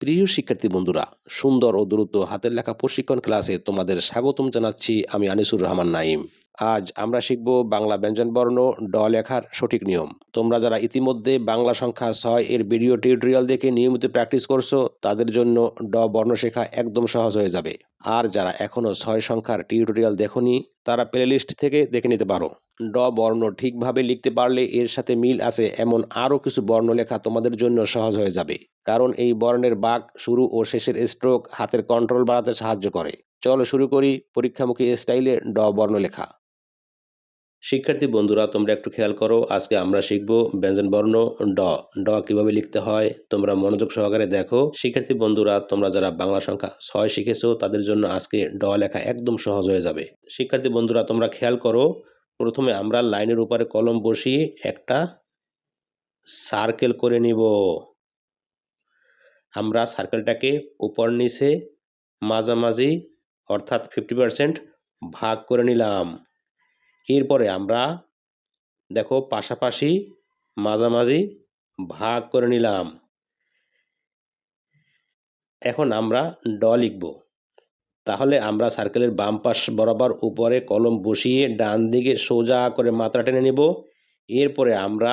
প্রিয় শিক্ষার্থী বন্ধুরা, সুন্দর ও দ্রুত হাতের লেখা প্রশিক্ষণ ক্লাসে তোমাদের স্বাগতম জানাচ্ছি আমি আনিসুর রহমান নাইম আজ আমরা শিখব বাংলা ব্যঞ্জনবর্ণ ড লেখার সঠিক নিয়ম। তোমরা যারা ইতিমধ্যে বাংলা সংখ্যা ছয় এর ভিডিও টিউটোরিয়াল দেখে নিয়মিত প্র্যাকটিস করছ, তাদের জন্য ড বর্ণ শেখা একদম সহজ হয়ে যাবে। আর যারা এখনও ছয় সংখ্যার টিউটোরিয়াল দেখোনি, তারা প্লেলিস্ট থেকে দেখে নিতে পারো। ড বর্ণ ঠিকভাবে লিখতে পারলে এর সাথে মিল আছে এমন আরও কিছু বর্ণ লেখা তোমাদের জন্য সহজ হয়ে যাবে। কারণ এই বর্ণের বাক শুরু ও শেষের স্ট্রোক হাতের কন্ট্রোল বাড়াতে সাহায্য করে। চলো শুরু করি পরীক্ষামুখী স্টাইলে ড বর্ণ লেখা শিক্ষার্থী বন্ধুরা, তোমরা একটু খেয়াল করো, আজকে আমরা শিখব ব্যঞ্জন বর্ণ, ড। ড কীভাবে লিখতে হয়, তোমরা মনোযোগ সহকারে দেখো। শিক্ষার্থী বন্ধুরা, তোমরা যারা বাংলা সংখ্যা ছয় শিখেছো, তাদের জন্য আজকে ড লেখা একদম সহজ হয়ে যাবে। শিক্ষার্থী বন্ধুরা, তোমরা খেয়াল করো প্রথমে আমরা লাইনের উপরে কলম বসিয়ে একটা সার্কেল করে নিব। আমরা সার্কেলটাকে উপর নিচে মাঝামাঝি অর্থাৎ ফিফটি পারসেন্ট ভাগ করে নিলাম। এরপরে আমরা দেখো পাশাপাশি মাঝামাঝি ভাগ করে নিলাম। এখন আমরা ড লিখব। তাহলে আমরা সার্কেলের বাম পাশ বরাবর উপরে কলম বসিয়ে ডান দিকে সোজা করে মাত্রা টেনে নেব। এরপরে আমরা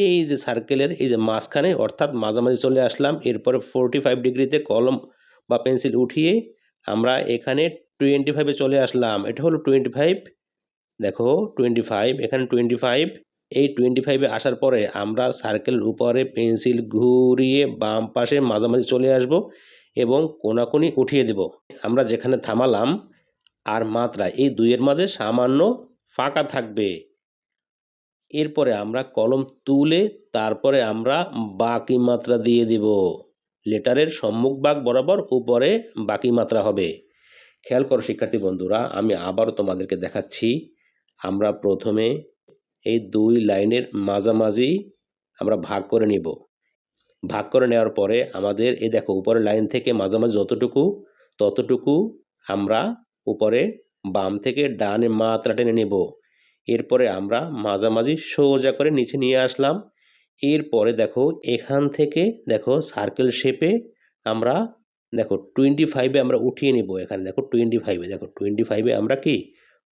এই যে সার্কেলের এই যে মাঝখানে অর্থাৎ মাঝামাঝি চলে আসলাম, এরপরে ফোরটি ফাইভ ডিগ্রিতে কলম বা পেন্সিল উঠিয়ে আমরা এখানে টোয়েন্টি ফাইভে চলে আসলাম। এটা হলো টোয়েন্টি ফাইভ দেখো টোয়েন্টি ফাইভ এখানে টোয়েন্টি ফাইভ এই টোয়েন্টি ফাইভে আসার পরে আমরা সার্কেল উপরে পেন্সিল ঘুরিয়ে বাম পাশে মাঝামাঝি চলে আসব। এবং কোনাকুনি উঠিয়ে দেব। আমরা যেখানে থামালাম আর মাত্রা, এই দুইয়ের মাঝে সামান্য ফাঁকা থাকবে। এরপরে আমরা কলম তুলে তারপরে আমরা বাকি মাত্রা দিয়ে দিব। লেটারের সম্মুখ ভাগ বরাবর উপরে বাকি মাত্রা হবে। খেয়াল করো শিক্ষার্থী বন্ধুরা, আমি আবারও তোমাদেরকে দেখাচ্ছি। আমরা প্রথমে এই দুই লাইনের মাঝামাঝি আমরা ভাগ করে নিব। ভাগ করে নেওয়ার পরে আমাদের, এই দেখো, উপরের লাইন থেকে মাঝামাঝি যতটুকু, ততটুকু আমরা উপরে বাম থেকে ডানে মাত্রা টেনে নেব। এরপরে আমরা মাঝামাঝি সোজা করে নিচে নিয়ে আসলাম। এরপরে দেখো, এখান থেকে দেখো সার্কেল শেপে আমরা দেখো টোয়েন্টি ফাইভে আমরা উঠিয়ে নিব এখানে। দেখো টোয়েন্টি ফাইভে দেখো টোয়েন্টি ফাইভে আমরা কি?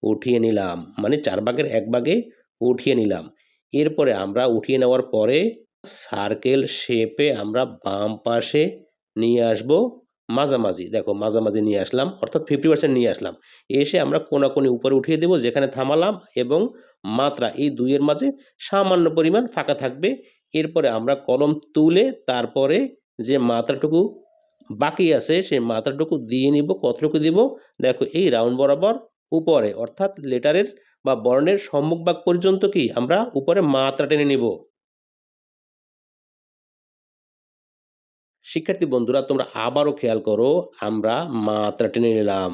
উঠিয়ে নিলাম। মানে চার ভাগের এক ভাগে উঠিয়ে নিলাম। এরপরে আমরা উঠিয়ে নেওয়ার পরে সার্কেল শেপে আমরা বাম পাশে নিয়ে আসব মাঝামাঝি। দেখো মাঝামাঝি নিয়ে আসলাম, অর্থাৎ ফিফটি পার্সেন্ট নিয়ে আসলাম। এসে আমরা কোনাকুনি উপরে উঠিয়ে দেব, যেখানে থামালাম এবং মাত্রা এই দুইয়ের মাঝে সামান্য পরিমাণ ফাঁকা থাকবে। এরপরে আমরা কলম তুলে তারপরে যে মাত্রাটুকু বাকি আছে, সেই মাত্রাটুকু দিয়ে নিব, কতটুকু দিব? দেখো এই রাউন্ড বরাবর উপরে, অর্থাৎ লেটারের বা বর্ণের সম্মুখ ভাগ পর্যন্ত কি? আমরা উপরে মাত্রা টেনে নিব। শিক্ষার্থী বন্ধুরা, তোমরা আবারও খেয়াল করো, আমরা মাত্রা টেনে নিলাম।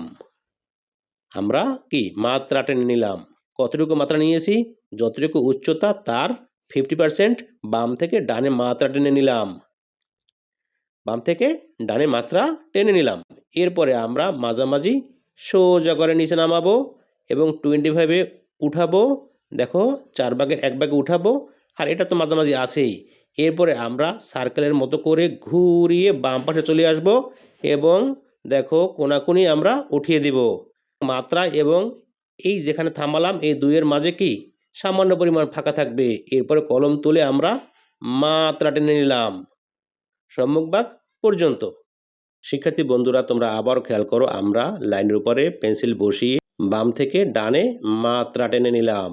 আমরা কি? মাত্রা টেনে নিলাম। কতটুকু মাত্রা নিয়েছি? যতটুকু উচ্চতা, তার ফিফটি পার্সেন্ট বাম থেকে ডানে মাত্রা টেনে নিলাম। বাম থেকে ডানে মাত্রা টেনে নিলাম। এরপরে আমরা মাঝামাঝি সোজা করে নিচে নামাবো এবং টোয়েন্টি ফাইভে উঠাবো। দেখো, চার ভাগের এক ভাগে উঠাবো, আর এটা তো মাঝামাঝি আছেই। এরপরে আমরা সার্কেলের মতো করে ঘুরিয়ে বাম পাশে চলে আসব এবং দেখো কোনাকুনি আমরা উঠিয়ে দিব। মাত্রা এবং এই যেখানে থামালাম এই দুইয়ের মাঝে কি? সামান্য পরিমাণ ফাঁকা থাকবে। এরপরে কলম তুলে আমরা মাত্রা টেনে নিলাম। সম্মুখ ভাগ পর্যন্ত। শিক্ষার্থী বন্ধুরা, তোমরা আবার খেয়াল করো, আমরা লাইনের উপরে পেন্সিল বসিয়ে বাম থেকে ডানে মাত্রা টেনে নিলাম।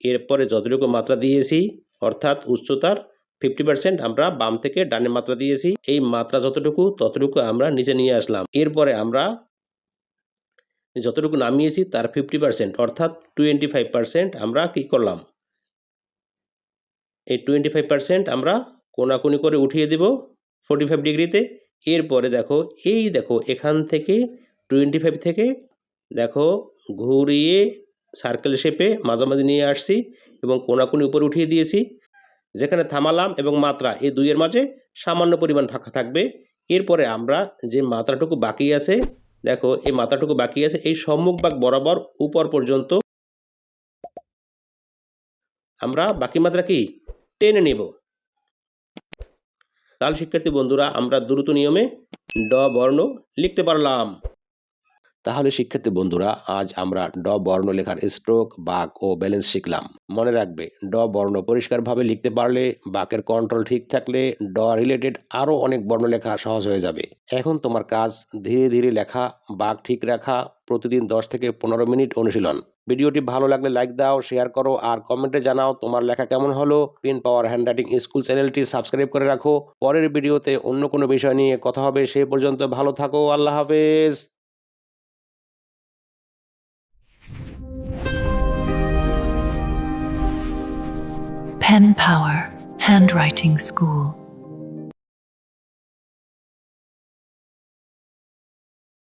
এরপরে যতটুকু মাত্রা দিয়েছি, অর্থাৎ উচ্চতার ফিফটি পার্সেন্ট আমরা বাম থেকে ডানে মাত্রা দিয়েছি। এই মাত্রা যতটুকু, ততটুকু আমরা নিচে নিয়ে আসলাম। এরপরে আমরা যতটুকু নামিয়েছি তার ফিফটি পার্সেন্ট, অর্থাৎ টোয়েন্টি ফাইভ পার্সেন্ট আমরা কী করলাম? এই টোয়েন্টি ফাইভ পার্সেন্ট আমরা কোনাকুনি করে উঠিয়ে দেব ফোর্টি ফাইভ ডিগ্রিতে। এরপরে দেখো, এই দেখো, এখান থেকে টোয়েন্টি ফাইভ থেকে দেখো, ঘুরিয়ে সার্কেল শেপে মাঝামাঝি নিয়ে আসছি এবং কোনাকুনি উপরে উঠিয়ে দিয়েছি। যেখানে থামালাম এবং মাত্রা এই দুইয়ের মাঝে সামান্য পরিমাণ ফাঁকা থাকবে। এরপরে আমরা যে মাত্রাটুকু বাকি আছে, দেখো এই মাত্রাটুকু বাকি আছে, এই সম্মুখ ভাগ বরাবর উপর পর্যন্ত আমরা বাকি মাত্রা কি? টেনে নেব। তাহলে শিক্ষার্থী বন্ধুরা, আমরা দ্রুত নিয়মে ড বর্ণ লিখতে পারলাম। তাহলে শিক্ষার্থী বন্ধুরা, আজ আমরা ড বর্ণ লেখার স্ট্রোক বাক ও ব্যালেন্স শিখলাম। মনে রাখবে, ড বর্ণ পরিষ্কারভাবে লিখতে পারলে বাকের কন্ট্রোল ঠিক থাকলে ড রিলেটেড আরও অনেক বর্ণ লেখা সহজ হয়ে যাবে। এখন তোমার কাজ, ধীরে ধীরে লেখা, বাক ঠিক রাখা, প্রতিদিন দশ থেকে পনেরো মিনিট অনুশীলন। ভিডিওটি ভালো লাগলে লাইক দাও শেয়ার করো আর কমেন্টে জানাও তোমার লেখা কেমন হলো। পেন পাওয়ার হ্যান্ডরাইটিং স্কুল চ্যানেলটি সাবস্ক্রাইব করে রাখো। পরের ভিডিওতে অন্য কোনো বিষয় নিয়ে কথা হবে, সে পর্যন্ত ভালো থাকো, আল্লাহ হাফেজ। Pen Power Handwriting School.